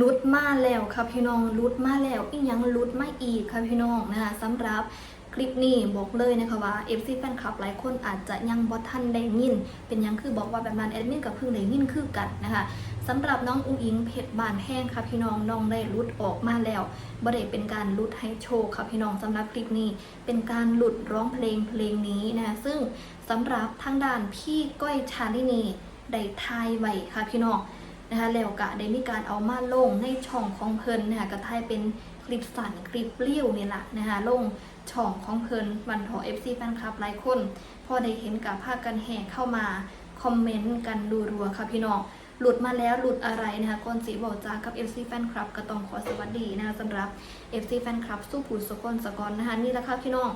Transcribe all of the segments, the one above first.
ลุดมาแล้วค่ะพี่น้องลุดมาแล้วอีกยังลุดมาอีกค่ะพี่น้องนะคะสำหรับคลิปนี้บอกเลยนะคะว่า FC แฟนคลับหลายคนอาจจะยังบ่ทันได้ยิน เป็นยังคือบอกว่าแบบนั้นแอดมินกับเพิ่งได้ยินคือกันนะคะสำหรับน้องอุ้งอิงเพชรบานแห้งค่ะพี่น้องน้องได้ลุดออกมาแล้วบ่ได้เป็นการลุดให้โชว์ค่ะพี่น้องสำหรับคลิปนี้ เป็นการหลุดร้องเพลงเพลงนี้นะคะซึ่งสำหรับทางด้านพี่ก้อยชาลินีได้ทายไว้ค่ะพี่น้อง นะคะแล้วก็ได้มีการเอามาลงในช่องของเพิ่นนะคะก็ทายเป็นคลิปสั่นคลิปเลี้ยวนี่แหละนะคะลงช่องของเพิ่นวันทอ FC แฟนคลับหลายคน พอได้เห็นกับภาคกันแห่เข้ามาคอมเมนต์กันรัวๆค่ะพี่น้องหลุดมาแล้วหลุดอะไรนะคะก่อนสีบอกจากับ FC แฟนคลับก็ต้องขอสวัสดีนะคะสำหรับ FC แฟนคลับสู้ผู้สกลสกอนนะคะนี่แหละค่ะพี่น้อง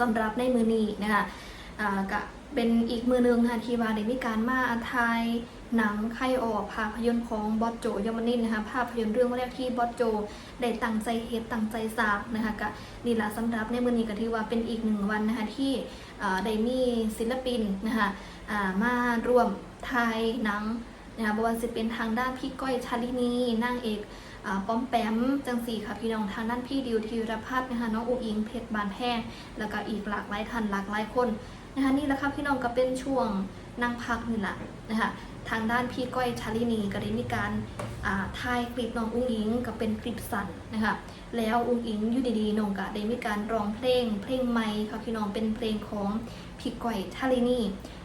สำหรับในมือนี้นะคะอ่าก็ เป็นอีกมือหนึงค่ะที่ว่าได้มีการมาทายหนังไข่ออกภาพยนตร์ของบอสโจยมนินนะคะภาพยนตร์เรื่องแรกที่บอสโจ ได้ตั้งใจเฮ็ดตั้งใจสร้างนะคะก็นี่ละสำหรับในมือนี้ก็ถือว่าเป็นอีกหนึ่งวันนะคะที่ได้มีศิลปินนะคะมาร่วมถ่ายหนังนะคะบ่ว่าสิเป็นทางด้านพี่ก้อยชาลินีนางเอกป้อมแปมจังสีค่ะพี่น้องทางด้านพี่ดิวธีรพัฒน์นะคะน้องอุ๋งอิงเพชรบานแห้งแล้วก็อีกหลากหลายท่านหลากหลายคน นะคะนี่แหละค่ะพี่น้องก็เป็นช่วงนั่งพักนี่แหละนะคะทางด้านพี่ก้อยชาลินีก็ได้มีการถ่ายคลิปน้องอุ้งอิงก็เป็นคลิปสั้นนะคะแล้วอุ้งอิงอยู่ดีๆน้องก็ได้มีการร้องเพลง เพลงใหม่ค่ะพี่น้องเป็นเพลงของพี่ก้อยชาลินี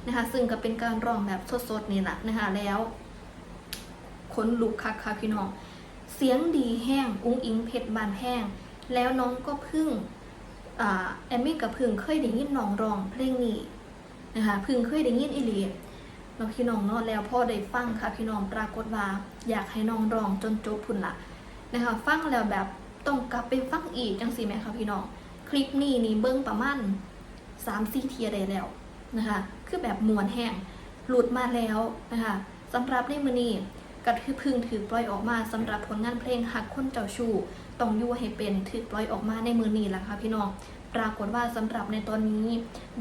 นะคะซึ่งก็เป็นการร้องแบบสดๆนี่แหละนะคะแล้วขนลุกคักค่ะพี่น้องเสียงดีแห้งอุ้งอิงเพชรบานแห้ง แล้วน้องก็พึ่ง แอมมี่กับพึ่งเคยได้ยินน้องร้องเพลงนี้นะคะพึ่งเคยได้ยินอีหลีเราพี่น้องเนาะแล้วพ่อได้ฟังค่ะพี่น้องปรากฏว่าอยากให้น้องร้องจนจบพุ่นละนะคะฟังแล้วแบบต้องกลับไปฟังอีกจังสิแม่ค่ะพี่น้องคลิปนี้นี่เบิ้งประมาณสามสี่เทียได้แล้วนะคะคือแบบมวนแห้งหลุดมาแล้วนะคะสำหรับในมือนี้ กระทือพึ่งถือปล่อยออกมาสำหรับผลงานเพลงหักคนเจ้าชู้ต้องอยู่ให้เป็นถือปล่อยออกมาในมือนี้แหละค่ะพี่น้องปรากฏว่าสำหรับในตอนนี้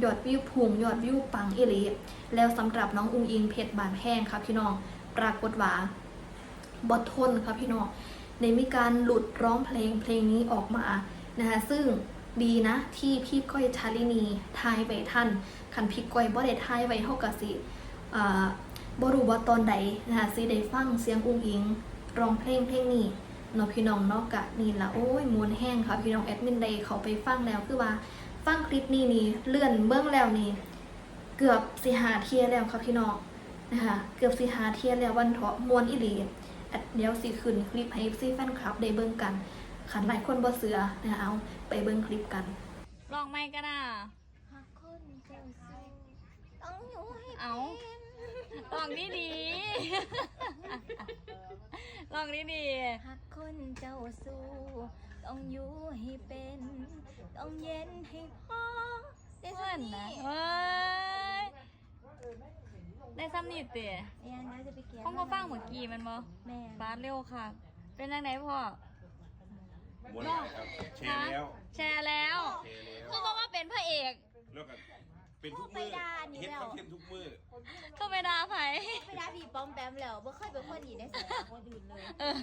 ยอดวิวพุ่งยอดวิวปังเอหลีแล้วสำหรับน้องอุงอิงเพชรบานแห้งครับพี่น้องปรากฏว่าบอทนครับพี่น้องในมีการหลุดร้องเพลงเพลงนี้ออกมานะคะซึ่งดีนะที่พี่ก้อยชาลินีทายไว้ท่านคันพี่ก้อยบ่ได้ทายไว้เท่ากับสิ บ่รู้ว่าตอนใดนะคะสิได้ฟังเสียงอุงอิงร้องเพลงเพลงนี้เนาะพี่น้องเนาะกะนี่ละโอ้ยมวนแห้งค่ะพี่น้องแอดมินได้เขาไปฟังแล้วคือว่าฟังคลิปนี้นี่เลื่อนเบื้องแล้วนี่เกือบสิหาเทียแล้วครับพี่น้องนะคะเกือบสิหาเทียแล้ววันเถาะมวนอีหลีอัดเดี๋ยวสิขึ้นคลิปให้ซีแฟนคลับได้เบิ่งกันขันหลายคนบ่เสือนะคะเอาไปเบิ่งคลิปกันลองไม่ก็ได้หากคนเจ้าสู้ต้องอยู่ให้เอา ลองดีดีลองดีดีหากคนเจ้าสู้ ต้องอยู่ให้เป็น ต้องเย็นให้พอได้เพื่สัอกนทีนะเฮ้ยได้ซ้ำนี่เตะยังแล้วจะไปเกี่ยวห้องก็ฟังเมื่อกี้แมันบ่แม่ฟาดเร็วค่ะ เป็นยังไงพ่อหมดแล้วครับแชร์แล้วแชร์แล้ว แชร์แล้วคือบอกว่าเป็นพระเอกแล้วก็ เป็นทุกมือเฮ็ดคอนเทนต์ทุกมือก็ไม่ด่าไผไปได้ผีป้อมแปมแล้วบ่เคยเป็นคนหนีในสายตาคนอื่นเลยเออ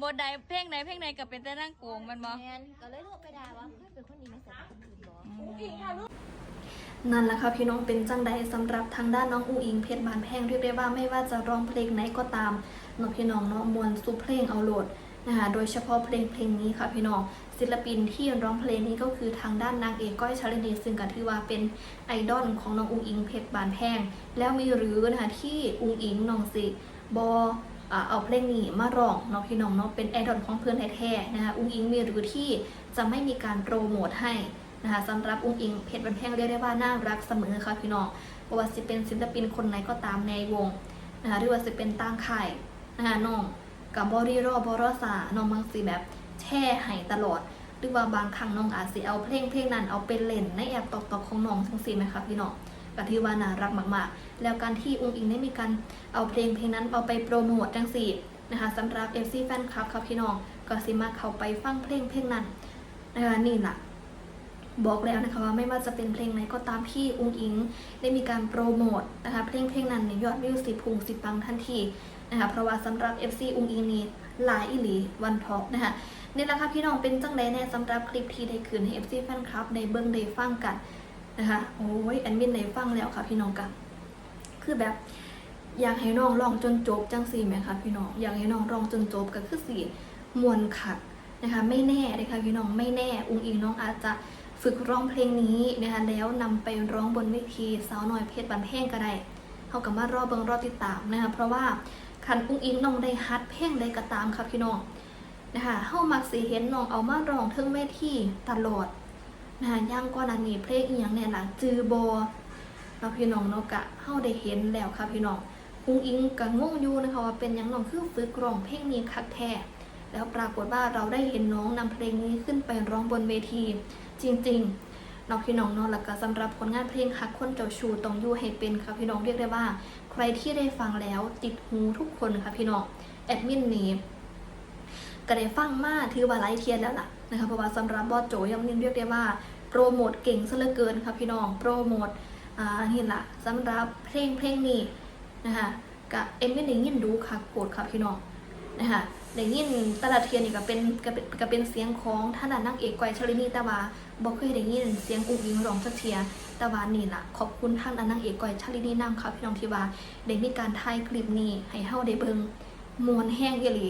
บทใดเพลงใดเพลงใดก็เป็นแต่นั่งโกงแมันบ่แมนก็เลยโทรไปด่าว่าเคยเป็นคนหนีในสายตาคนอื่นบ่นั่นแหละค่ะพี่น้องเป็นจังใดสำหรับทางด้านน้องอูอิงเพชรบานแพงเรียกได้ว่าไม่ว่าจะร้องเพลงไหนก็ตามเน้องพี่น้องเนาะมวลสุเพลงเอาโหลด นะคะโดยเฉพาะเพลงเพลงนี้ค่ะพี่น้องศิลปินที่ร้องเพลงนี้ก็คือทางด้านนางเอกก้อยชาลินีซึ่งก็ถือว่าเป็นไอดอลของน้องอุงอิงเพชรบานแพงแล้วมีหรือนะคะที่อุงอิงน้องสิบออ่าเอาเพลงนี้มาร้องเนาะพี่น้องเนาะเป็นไอดอลของเพื่อนแท้ๆนะคะอุงอิงมีหรือที่จะไม่มีการโปรโมทให้นะคะสำหรับอุงอิงเพชรบันแพงเรียกได้ว่าน่ารักเสมอค่ะพี่น้องเพราะว่าสิเป็นศิลปินคนไหนก็ตามในวงนะคะหรือว่าสิเป็นต่างค่ายนะคะน้อง กับบอรี่รบอรอสาน้องบางสีแบบแช่ให้ตลอด หรือว่าบางครั้งน้องอาจสิเอาเพลงเพลงนั้นเอาไปเล่นในแอปตอกๆของน้องทั้งสี่ไหมคะพี่น้องก็ถือว่าน่ารักมากๆ แล้วการที่อุ้งอิงได้มีการเอาเพลงเพลงนั้นเอาไปโปรโมทจังสี่นะคะสำหรับ FC แฟนคลับครับพี่น้องก็สิมาเข้าไปฟังเพลงเพลงนั้นนะคะนี่แหละบอกแล้วนะคะว่าไม่ว่าจะเป็นเพลงไหนก็ตามที่อุ้งอิง ได้มีการโปรโมทนะคะเพลงเพลงนั้นเนี่ยยอดวิวสิบพุงสิบปังทันที นะคะเพราะว่าสำหรับ FC อุงอิงนี่หลายอีหลีวันทอกนะคะนี่แหละค่ะพี่น้องเป็นจังไดแน่สำหรับคลิปที่ได้คืนให้ FC แฟนคลับได้เบิ่งได้ฟังกันนะคะโอ้ยแอดมินได้ฟังแล้วค่ะพี่น้องกันคือแบบอยากให้น้องร้องจนจบจังสี่ไหมคะพี่น้องอยากให้น้องร้องจนจบก็คือสี่มวนคักนะคะไม่แน่เลยค่ะพี่น้องไม่แน่ อุงอิงน้องอาจจะฝึกร้องเพลงนี้นะคะแล้วนำไปร้องบนเวทีสาวน้อยเพชรบันเพงก็ได้เขากับมารอบเบิงรอบติดตามนะคะเพราะว่า คันอุ้งอิงน้องได้ฮัดเพลงได้ก็ตามค่ะพี่น้องนะคะเฮามักสิเห็นน้องเอามาร้องเทิงเวทีตลอดนะคะย่างก่อนนนี้เพลงอีหยังแน่ล่ะจือบอเราพี่น้องเนาะกะเฮาได้เห็นแล้วค่ะพี่น้องอุ้งอิงก็งงอยู่นะคะว่าเป็นหยังน้องคือฝึกร้องเพลงนี้คักแท้แล้วปรากฏว่าเราได้เห็นน้องนำเพลงนี้ขึ้นไปร้องบนเวที จริง ๆ น้องพี่น้องเนาะแล้วก็สำหรับผลงานเพลงฮักคนเจ้าชูต้องอยู่ให้เป็นค่ะพี่น้องเรียกได้ว่า ใครที่ได้ฟังแล้วติดหูทุกคนค่ะพี่น้องแอดมินนี้ก็ได้ฟังมาถือว่าหลายเทียนแล้วล่ะนะคะเพราะว่าสำหรับบอสโจยังเรียกได้ว่าโปรโมทเก่งซะเหลือเกินค่ะพี่น้องโปรโมทอ่านี่ล่ะสำหรับเพลงเพลงนี้นะคะกะเอ็มไม่ได้ยินดูค่ะโกรธค่ะพี่น้องนะคะ ได้ยินตละเทียนนี่ก็เป็นก็เป็นก็เป็นเสียงของท่านนางเอกก้อยชลินีแต่ว่าบอกเคยได้ยินเสียงอุ้งอิงร้องสักเทียแต่ว่านี่ล่ะ ขอบคุณท่านนางเอกก้อยชลินีนำค่ะพี่น้องที่ว่าได้มีการถ่ายคลิปนี้ให้เฮาได้เบิ่งมวนแห้งอีหลี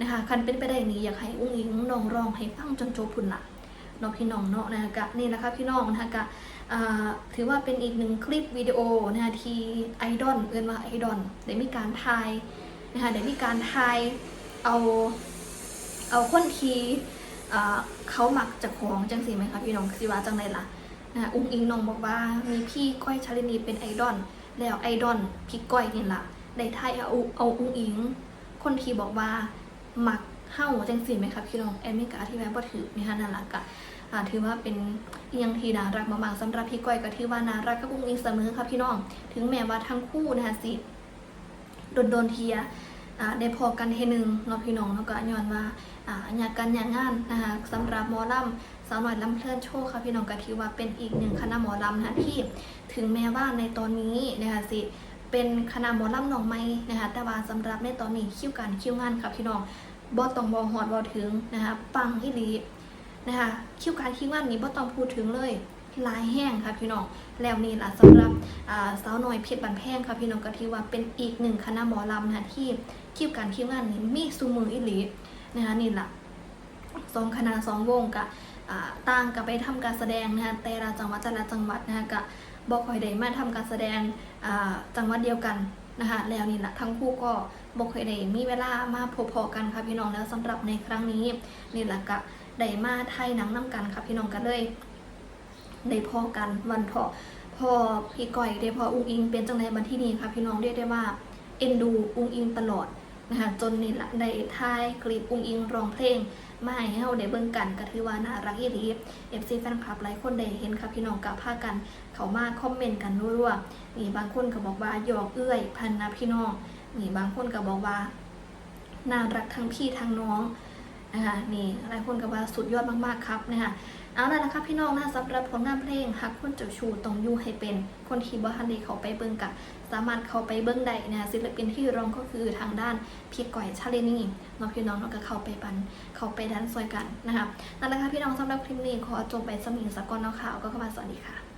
นะคะคันเป็นไปได้นี่อยากให้อุ้งอิงน้องร้องให้ฟังจนจบพุ่นล่ะเนาะพี่น้องเนาะนะคะกะนี่แหละคะพี่น้องนะคะกะถือว่าเป็นอีกหนึ่งคลิปวิดีโอนะคะที่ไอดอลเอินว่าไอดอลได้มีการทายนะคะได้มีการทาย เอาเอาคนทีเขาหมักจากของจังสีไหมคะพี่น้องสิว่าจังไรล่ะนะคะอุ้งอิงน้องบอกว่ามีพี่ก้อยชาลินีเป็นไอดอลแล้วไอดอลพี่ก้อยนี่ล่ะได้ทายเอาเอาอุ้งอิง คนทีบอกว่าหมักเฮ้าจังสีไหมคะพี่น้องแอมมิกาที่แม่บ่ถือนะคะนั่นแหละกอ่าถือว่าเป็นเอียงทีน่ารักมากๆสำหรับพี่ก้อยก็ถือว่าน่ารักกับอุ้งอิงเสมอค่ะพี่น้อง ถึงแม้ว่าทั้งคู่นะคะสิโดนโดนเทีย อ่าได้พอกันเทนึงเนาะพี่น้องแล้วก็ย้อนว่าอ่าอยากกันอยางงานนะคะสำหรับหมอลำสาวหน่อยลำเพลินโชว์ค่ะพี่น้องก็ถือว่าเป็นอีกหนึ่งคณะหมอลำนะที่ถึงแม้ว่าในตอนนี้นะคะสิเป็นคณะหมอลำหนองไม้นะคะแต่ว่าสำหรับในตอนนี้คิวการคิวงานค่ะพี่น้องบอต้องบอหอดบอถึงนะคะปังอีหลีนะคะคิวการคิวงานนี้บ่ต้องพูดถึงเลยลายแห้งค่ะพี่น้องแล้วนี่ล่ะสำหรับสาวน้อยเพชรบันแพงค่ะพี่น้องก็ถือว่าเป็นอีกหนึ่งคณะหมอลำนะที่ คิวการคิวงานนี้มีสูมืออีหลีนะคะนี่แหละสองคณะสองวงกะต่างกับไปทำการแสดงนะคะแต่ละจังหวัดแต่ละจังหวัดนะคะกะบอกคอยได้มาทำการแสดงจังหวัดเดียวกันนะคะแล้วนี่แหละทั้งคู่ก็บอกคอยได้มีเวลามาพบๆกันค่ะพี่น้องแล้วสำหรับในครั้งนี้นี่แหละกะได้มาไทยหนังน้ำกันค่ะพี่น้องกันเลยได้พอกันวันพอพอพี่ก้อยได้พออุ้งอิงเป็นจังในบันที่นี้ค่ะพี่น้องเรียกได้ว่าเอ็นดูอุ้งอิงตลอด นะคะจนนี่ละได้ทายคลิปอุ้งอิงร้องเพลงมาให้เฮาได้เบิ่งกันก็ถือว่าน่ารักอีหลีเอฟซีแฟนคลับหลายคนได้เห็นค่ะพี่น้องกับพากัน เขามาคอมเมนต์กันรัวๆนี่บางคนก็บอกว่าหยอกเอื้อยพันนะพี่น้องนี่บางคนก็บอกว่าน่ารักทั้งพี่ทั้งน้องนะคะนี่หลายคนก็ว่าสุดยอดมากๆครับนะคะ เอาล่ะนะคะพี่น้องนะสำหรับผลงานเพลงฮักคนเจ้าชูต้องอยู่ให้เป็นคนที่บ่ทันได้เขาไปเบิ่งกะสามารถเขาไปเบิ่งได้นะคะศิลปินที่ร้องก็คือทางด้านพี่ก่อยชาเลนี่น้องพี่น้องเนาก็เข้าไปปันเขาไปดันซอยกันนะคะนั่นแหละค่ะพี่น้องสำหรับคลิปนี้ขอจบไปสมิงสกอนเนาะค่ะก็เข้ามาสวัสดีค่ะ